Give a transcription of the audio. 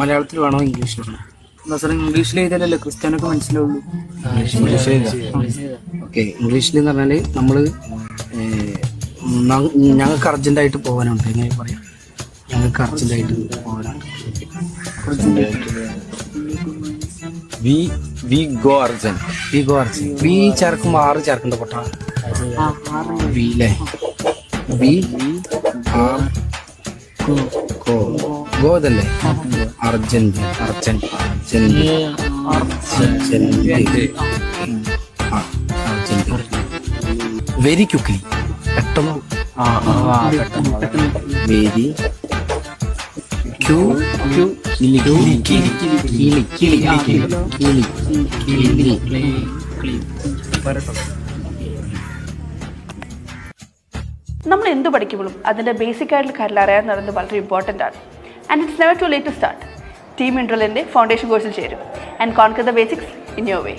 മലയാളത്തിൽ വേണോ ഇംഗ്ലീഷിൽ വേണോ? എന്താ സാറേ ഇംഗ്ലീഷിൽ എഴുതലല്ലേ ക്രിസ്ത്യാനൊക്കെ മനസ്സിലാവുള്ളൂ. ഓക്കെ ഇംഗ്ലീഷിൽ എന്ന് പറഞ്ഞാൽ നമ്മൾ ഞങ്ങൾക്ക് അർജന്റായിട്ട് പോകാനുണ്ട്. എങ്ങനെ പറയാം? ഞങ്ങൾക്ക് അർജന്റായിട്ട് പോകാനുണ്ട്. We we go urgent. We go we ചേർക്കുമ്പോൾ ആറ് ചേർക്കണ്ട പൊട്ടാണ് വി അല്ലേ വി ആർ ഗോ. ഗോ ഇതല്ലേ അർജന്റ് അർജന്റ് അർജന്റ് അർജന്റ് ആ, അർജന്റ് വെരി ക്യുക്ലി പെട്ടെന്ന് വെരി ക്യൂ ക്യൂ കിളി കിളി കിളി കിളി കിളി കിളി കിളി നമ്മൾ എന്ത് പഠിക്കുമ്പോഴും അതിന്റെ ബേസിക് ആയിട്ടുള്ള കാര്യം അറിയാൻ നടന്നത് വളരെ ഇമ്പോർട്ടന്റ് ആണ് and it's never too late to start team ഇൻട്രലിന്റെ foundation കോഴ്സിൽ ചേരും. And conquer the basics in your way